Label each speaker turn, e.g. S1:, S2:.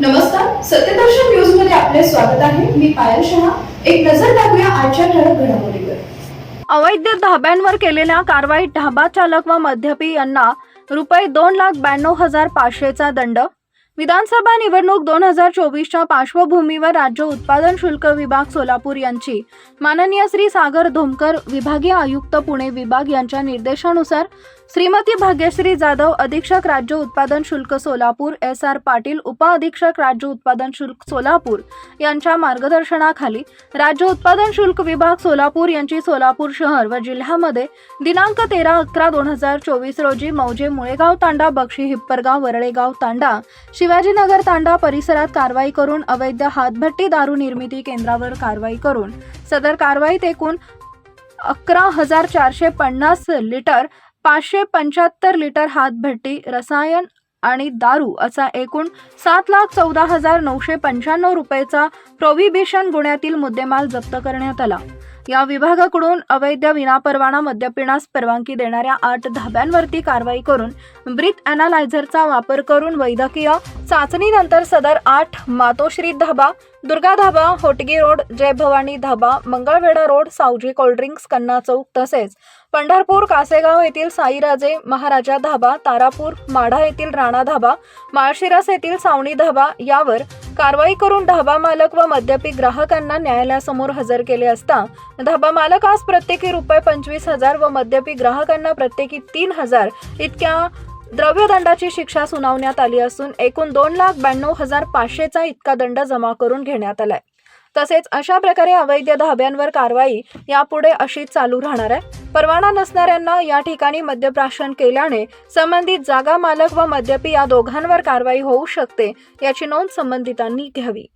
S1: नमस्कार सत्यदर्शन न्यूजमध्ये आपले स्वागत आहे. मी पायल शहा. एक नजर टाकूया आजच्या ठळक घडामोडीवर.
S2: अवैध धाब्यांवर केलेल्या कारवाईत ढाबा चालक व मध्यपी यांना रुपये दोन लाख ब्याण्णव हजार पाचशेचा दंड विधानसभा निवडणूक दोन हजार चोवीसच्या पार्श्वभूमीवर राज्य उत्पादन शुल्क विभाग सोलापूर यांची. माननीय श्री सागर धोमकर विभागीय आयुक्त पुणे विभाग यांच्या निर्देशानुसार श्रीमती भाग्यश्री जाधव अधीक्षक राज्य उत्पादन शुल्क सोलापूर एस आर पाटील उपअधीक्षक राज्य उत्पादन शुल्क सोलापूर यांच्या मार्गदर्शनाखाली राज्य उत्पादन शुल्क विभाग सोलापूर यांची सोलापूर शहर व जिल्ह्यामध्ये दिनांक तेरा अकरा दोन हजार चोवीस रोजी मौजे मुळेगाव तांडा बक्षी हिप्परगाव वरळेगाव तांडा शिवाजीनगर तांडा परिसरात कारवाई करून अवैध हातभट्टी दारू निर्मिती केंद्रावर कारवाई करून सदर कारवाईत एकूण अकरा हजार चारशे पन्नास लिटर पाचशे पंच्याहत्तर लिटर हातभट्टी रसायन आणि दारू असा एकूण सात लाख चौदा हजार नऊशे पंच्याण्णव रुपयेचा प्रोव्हिबिशन गुन्ह्यातील मुद्देमाल जप्त करण्यात आला. या विभागाकडून अवैध विनापरवाना मद्यपिण्यास परवानगी देणाऱ्या आठ धाब्यांवरती कारवाई करून ब्रीथ अनालायझरचा वापर करून वैद्यकीय चाचणीनंतर सदर आठ Matoshri dhaba Durga dhaba Hotgi road Jai Bhavani dhaba Mangalwedha road Savji cold drinks Kanna chowk तसेच पंढरपूर कासेगाव येथील साईराजे महाराजा धाबा तारापूर माढा येथील राणा धाबा माळशिरस येथील सावणी धाबा यावर कारवाई करून धाबा मालक व मद्यपी ग्राहकांना न्यायालयासमोर हजर केले असता धाबा मालकास प्रत्येकी रुपये पंचवीस हजार व मद्यपी ग्राहकांना प्रत्येकी तीन हजार इतक्या द्रव्यदंडाची शिक्षा सुनावण्यात आली असून एकूण दोन लाख ब्याण्णव हजार पाचशेचा इतका दंड जमा करून घेण्यात आलाय. तसेच अशा प्रकारे अवैध धाब्यांवर कारवाई यापुढे अशीच चालू राहणार आहे. परवाना नसणाऱ्यांना या ठिकाणी मद्यप्राशन केल्याने संबंधित जागा मालक व मद्यपी या दोघांवर कारवाई होऊ शकते याची नोंद संबंधितांनी घ्यावी.